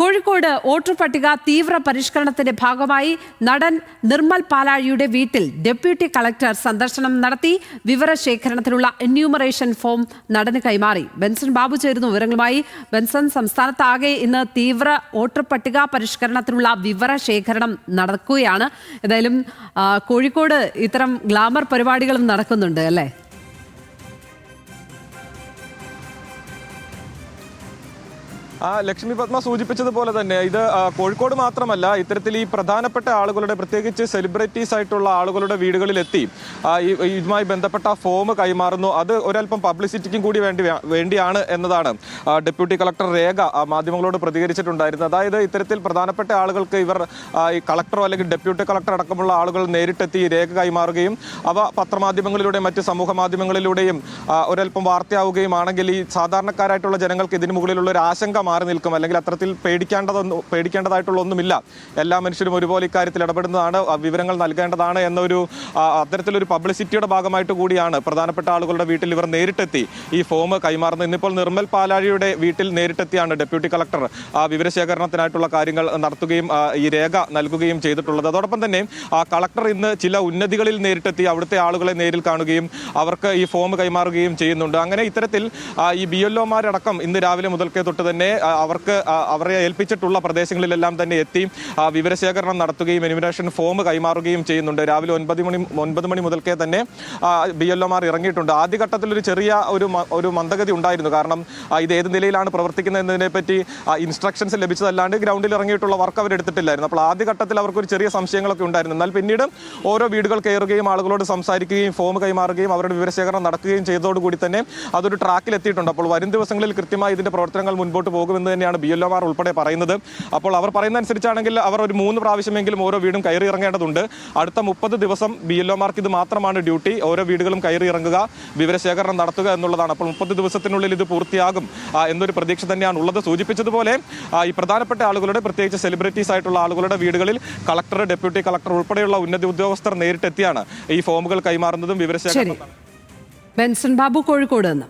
Kozhikode voter പട്ടിക തീവ്ര പരിഷ്കരണത്തിന്റെ ഭാഗമായി നടൻ നിർമ്മൽ പാലാഴിയുടെ വീട്ടിൽ ഡെപ്യൂട്ടി കളക്ടർ സന്ദർശനം നടത്തി വിവരശേഖരണത്തിനുള്ള എന്യൂമറേഷൻ ഫോം നടന് കൈമാറി. ബെൻസൺ ബാബു ചേരുന്നു വിവരങ്ങളുമായി. ബെൻസൺ സംസ്ഥാനത്താകെ ഇന്ന് തീവ്ര വോട്ടർ പട്ടിക പരിഷ്കരണത്തിനുള്ള വിവരശേഖരണം നടക്കുകയാണ്. ഏതായാലും കോഴിക്കോട് ഇത്തരം ഗ്ലാമർ പരിപാടികളും നടക്കുന്നുണ്ട് അല്ലേ? ആ ലക്ഷ്മി പത്മ സൂചിപ്പിച്ചതുപോലെ തന്നെ ഇത് കോഴിക്കോട് മാത്രമല്ല ഇത്തരത്തിൽ ഈ പ്രധാനപ്പെട്ട ആളുകളുടെ പ്രത്യേകിച്ച് സെലിബ്രിറ്റീസ് ആയിട്ടുള്ള ആളുകളുടെ വീടുകളിലെത്തി ഇതുമായി ബന്ധപ്പെട്ട ഫോം കൈമാറുന്നു. അത് ഒരല്പം പബ്ലിസിറ്റിക്കും കൂടി വേണ്ടി വേണ്ടിയാണ് എന്നതാണ് ഡെപ്യൂട്ടി കളക്ടർ രേഖ മാധ്യമങ്ങളോട് പ്രതികരിച്ചിട്ടുണ്ടായിരുന്നത്. അതായത് ഇത്തരത്തിൽ പ്രധാനപ്പെട്ട ആളുകൾക്ക് ഇവർ ഈ കളക്ടറോ അല്ലെങ്കിൽ ഡെപ്യൂട്ടി കളക്ടർ അടക്കമുള്ള ആളുകൾ നേരിട്ടെത്തി രേഖ കൈമാറുകയും അവ പത്രമാധ്യമങ്ങളിലൂടെ മറ്റ് സമൂഹ മാധ്യമങ്ങളിലൂടെയും ഒരല്പം വാർത്തയാവുകയും ആണെങ്കിൽ ഈ സാധാരണക്കാരായിട്ടുള്ള ജനങ്ങൾക്ക് ഇതിനു മുകളിലുള്ള ഒരു ആശങ്ക മാറി നിൽക്കും. അല്ലെങ്കിൽ അത്തരത്തിൽ പേടിക്കേണ്ടതൊന്നും പേടിക്കേണ്ടതായിട്ടുള്ള ഒന്നുമില്ല എല്ലാ മനുഷ്യരും ഒരുപോലെ ഇക്കാര്യത്തിൽ ഇടപെടുന്നതാണ് വിവരങ്ങൾ നൽകേണ്ടതാണ് എന്നൊരു അത്തരത്തിലൊരു പബ്ലിസിറ്റിയുടെ ഭാഗമായിട്ട് കൂടിയാണ് പ്രധാനപ്പെട്ട ആളുകളുടെ വീട്ടിൽ ഇവർ നേരിട്ടെത്തി. ഈ ഫോം കൈമാറുന്നത് ഇന്നിപ്പോൾ നിർമ്മൽ പാലാഴിയുടെ വീട്ടിൽ നേരിട്ടെത്തിയാണ് ഡെപ്യൂട്ടി കളക്ടർ. വിവരശേഖരണത്തിനായിട്ടുള്ള കാര്യങ്ങൾ നടത്തുകയും ഈ രേഖ നൽകുകയും ചെയ്തിട്ടുള്ളത്. അതോടൊപ്പം തന്നെ കളക്ടർ ഇന്ന് ചില ഉന്നതികളിൽ നേരിട്ടെത്തി അവിടുത്തെ ആളുകളെ നേരിൽ കാണുകയും അവർക്ക് ഈ ഫോം കൈമാറുകയും ചെയ്യുന്നുണ്ട്. അങ്ങനെ ഇത്തരത്തിൽ ഈ ബി എൽ ഒമാരടക്കം ഇന്ന് രാവിലെ മുതൽക്കേ തൊട്ട് തന്നെ അവർക്ക് അവരെ ഏൽപ്പിച്ചിട്ടുള്ള പ്രദേശങ്ങളിലെല്ലാം തന്നെ എത്തി വിവരശേഖരണം നടത്തുകയും എനിമിനേഷൻ ഫോം കൈമാറുകയും ചെയ്യുന്നുണ്ട്. രാവിലെ ഒൻപത് മണി ഒൻപത് മണി മുതൽക്കേ തന്നെ ബി എൽ ഒമാർ ഇറങ്ങിയിട്ടുണ്ട്. ആദ്യഘട്ടത്തിൽ ഒരു ചെറിയ ഒരു ഒരു മന്ദഗതി ഉണ്ടായിരുന്നു. കാരണം ഇത് ഏത് നിലയിലാണ് പ്രവർത്തിക്കുന്നത് എന്നതിനെ പറ്റി ഇൻസ്ട്രക്ഷൻസ് ലഭിച്ചതല്ലാണ്ട് ഗ്രൗണ്ടിൽ ഇറങ്ങിയിട്ടുള്ള വർക്ക് അവരെടുത്തിട്ടില്ലായിരുന്നു അപ്പോൾ ആദ്യഘട്ടത്തിൽ അവർക്ക് ഒരു ചെറിയ സംശയങ്ങളൊക്കെ ഉണ്ടായിരുന്നു. എന്നാൽ പിന്നീട് ഓരോ വീടുകൾ കയറുകയും ആളുകളോട് സംസാരിക്കുകയും ഫോം കൈമാറുകയും അവരുടെ വിവരശേഖരണം നടക്കുകയും ചെയ്തതോടുകൂടി തന്നെ അതൊരു ട്രാക്കിൽ എത്തിയിട്ടുണ്ട് അപ്പോൾ വരും ദിവസങ്ങളിൽ കൃത്യമായി ഇതിന്റെ പ്രവർത്തനങ്ങൾ മുൻപോട്ട് പോകുമെന്ന് തന്നെയാണ് ബി എൽ ഉൾപ്പെടെ പറയുന്നത്. അപ്പോൾ അവർ പറയുന്ന അനുസരിച്ചാണെങ്കിൽ അവർ ഒരു മൂന്ന് പ്രാവശ്യമെങ്കിലും ഓരോ വീടും കയറി ഇറങ്ങേണ്ടതുണ്ട്. അടുത്ത മുപ്പത് ദിവസം ബി എൽ ഇത് മാത്രമാണ് ഡ്യൂട്ടി. ഓരോ വീടുകളും കയറി ഇറങ്ങുക വിവരശേഖരണം നടത്തുക എന്നുള്ളതാണ്. അപ്പോൾ മുപ്പത് ദിവസത്തിനുള്ളിൽ ഇത് പൂർത്തിയാകും എന്നൊരു പ്രതീക്ഷ തന്നെയാണ് ഉള്ളത്. സൂചിപ്പിച്ചതുപോലെ ഈ പ്രധാനപ്പെട്ട ആളുകളുടെ പ്രത്യേകിച്ച് സെലിബ്രിറ്റീസ് ആയിട്ടുള്ള ആളുകളുടെ വീടുകളിൽ കളക്ടർ ഡെപ്യൂട്ടി കളക്ടർ ഉൾപ്പെടെയുള്ള ഉന്നത ഉദ്യോഗസ്ഥർ നേരിട്ടെത്തിയാണ് ഈ ഫോമുകൾ കൈമാറുന്നതും വിവരശേഖരണം ബെൻസൺ ബാബു കോഴിക്കോട് നിന്ന്